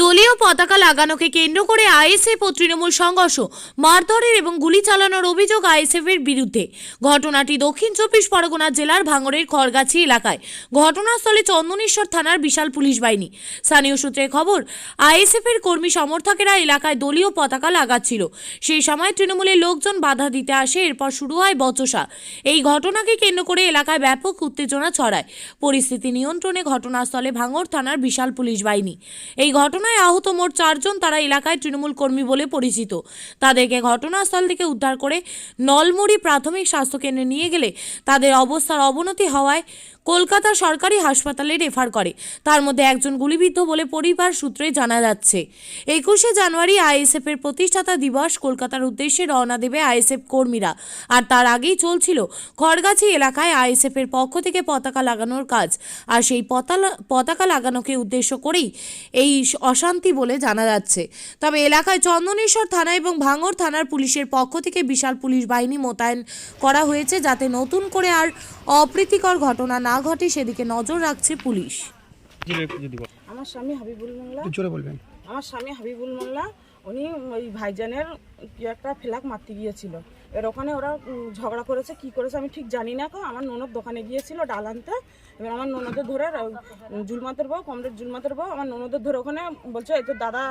দলীয় পতাকা লাগানোকে কেন্দ্র করে আইএসএফ ও তৃণমূল সংঘর্ষ, মারধরের এবং গুলি চালানোর অভিযোগ আইএসএফ এর বিরুদ্ধে। ঘটনাটি দক্ষিণ চব্বিশ পরগনা জেলার ভাঙড়ের খড়গাছি এলাকায়। ঘটনাস্থলে চন্দনেশ্বর থানার বিশাল পুলিশ বাহিনী। স্থানীয় সূত্রে খবর, আইএসএফ এর কর্মী সমর্থকেরা এলাকায় দলীয় পতাকা লাগাচ্ছিল। সেই সময় তৃণমূলের লোকজন বাধা দিতে আসে, এরপর শুরু হয় বচসা। এই ঘটনাকে কেন্দ্র করে এলাকায় ব্যাপক উত্তেজনা ছড়ায়। পরিস্থিতি নিয়ন্ত্রণে ঘটনাস্থলে ভাঙড় থানার বিশাল পুলিশ বাহিনী। এই ঘটনায় আহত মোট চারজন তারা এলাকায় তৃণমূল কর্মী বলে পরিচিত। তাদেরকে ঘটনাস্থল থেকে উদ্ধার করে নলমুড়ি প্রাথমিক স্বাস্থ্যকেন্দ্রে নিয়ে গেলে তাদের অবস্থার অবনতি হওয়ায় কলকাতা সরকারি হাসপাতালে রেফার করে। তার মধ্যে একজন গুলিবিদ্ধ বলে পরিবার সূত্রে জানা যাচ্ছে। একুশে জানুয়ারি আইএসএফ এর প্রতিষ্ঠাতা দিবস কলকাতার উদ্দেশ্যে রওনা দেবে আইএসএফ কর্মীরা। আর তার আগেই চলছিল খড়গাছি এলাকায় আইএসএফ এর পক্ষ থেকে পতাকা লাগানোর কাজ। আর সেই পতাকা লাগানোকে উদ্দেশ্য করেই এই অশান্তি বলে জানা যাচ্ছে। তবে এলাকায় চন্দনেশ্বর থানা এবং ভাঙর থানার পুলিশের পক্ষ থেকে বিশাল পুলিশ বাহিনী মোতায়েন করা হয়েছে যাতে নতুন করে আর অপ্রীতিকর ঘটনা না ঘটে সেদিকে নজর রাখছে পুলিশ। আমার স্বামী হাবিবুল মোল্লা। জোরে বলবেন। আমার স্বামী হাবিবুল মোল্লা উনি ওই ভাইজানের কি একটা ফ্ল্যাগ মারতে গিয়েছিল। এর ওখানে ওরা ঝগড়া করেছে, কি করেছে আমি ঠিক জানি না। কো আমার ননদ দোকানে গিয়েছিল ডাল আনতে। এবার আমার ননদের ধরে জুলমাতের বউ, কমরেড জুলমাতের বউ, আমার ননদের ধরে ওখানে বলছে, এই তোর দাদা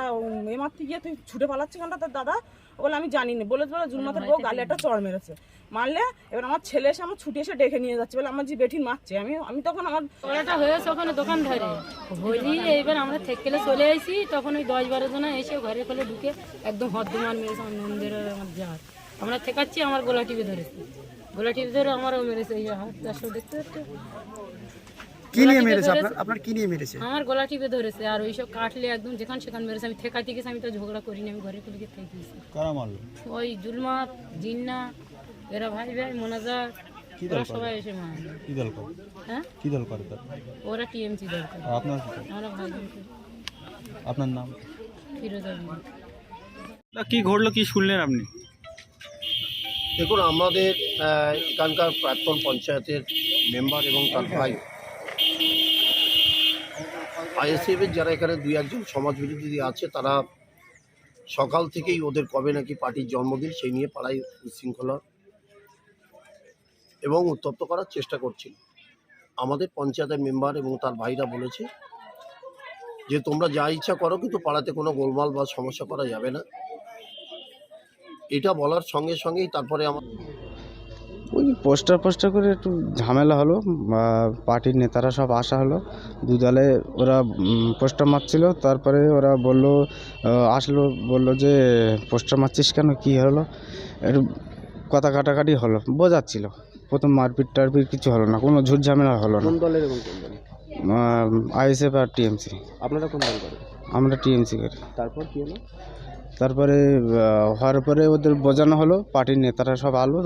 এ মারতে গিয়ে তুই ছুটে পালাচ্ছি কেনটা তোর দাদা? বলে, আমি জানি না। বলে বলে জুলমাতের বউ গালে একটা চড় মেরেছে। মারলে, এবার আমার ছেলে এসে আমার ছুটে এসে ডেকে নিয়ে যাচ্ছে। বলে, আমার যে বেঠিন মারছে, আমি আমি তখন আমার ওরাটা হয়েছে ওখানে দোকান ধরে হলি এইবার আমরা থেকেলে চলে এসেছি তখন ওই দশ বারো জন এসে ঘরে ফেলে ঢুকে একদম হদ্দমার মেরেছে আর আমার যার আমরা ঠেকাচ্ছি আমার গোলা টিপে ধরেছে গোলা টিপে ধরে আমারও মেরেছে এই হাত চারশো দেখতে দেখতে। কি নিয়ে মেরেছে? আপনার আপনার কি নিয়ে মেরেছে? আমার গলা টিপে ধরেছে আর ওইসব কাটলে একদম যেখান সেখান মেরেছে। আমি ঠেকাতে গেছি আমি তো ঝগড়া করিনি আমি ঘরে ফেলে থেকে কারা মারলো? ওই জুলমা জিন্না এরা ভাই ভাই মোনাজার ওরা সবাই এসে মারলো। কি দল করে? হ্যাঁ? কি দল করে ওরা টিএমসি আপনার দল? আমরা ভাই আপনার নাম? ফিরোজা কি ঘটলো, কি শুনলেন আপনি? দেখুন, আমাদের এখানকার প্রাক্তন পঞ্চায়েতের মেম্বার এবং তার ভাই। আইএসএফের যারা এখানে দুই একজন সমাজ বিরোধী আছে, তারা সকাল থেকেই ওদের কবে নাকি পার্টির জন্মদিন, সেই নিয়ে পাড়ায় উচ্ছৃঙ্খলা এবং উত্তপ্ত করার চেষ্টা করছিল। আমাদের পঞ্চায়েতের মেম্বার এবং তার ভাইরা বলেছে যে, তোমরা যা ইচ্ছা করো, কিন্তু পাড়াতে কোনো গোলমাল বা সমস্যা করা যাবে না। এটা বলার সঙ্গে সঙ্গেই তারপরে আমার ওই পোস্টার পোস্টার করে একটু ঝামেলা হলো বা পার্টির নেতারা সব আসা হলো। দু দলে ওরা পোস্টার মারছিল তারপরে ওরা বলল আসলো বলল যে পোস্টার মারছিস কেন? কী হলো? একটু কথা কাটাকাটি হলো বোঝাচ্ছিল। প্রথম মারপিট টারপিট কিছু হলো না কোনো ঝুট ঝামেলা হলো না। কোন দলের এবং আইএসএফ আর টিএমসি। আপনারা কোন দল করেন? আমরা টিএমসি করি। তারপর কি হলো? তারপরে হওয়ার পরে ওদের বোঝানো হলো পার্টির নেতারা সব আলো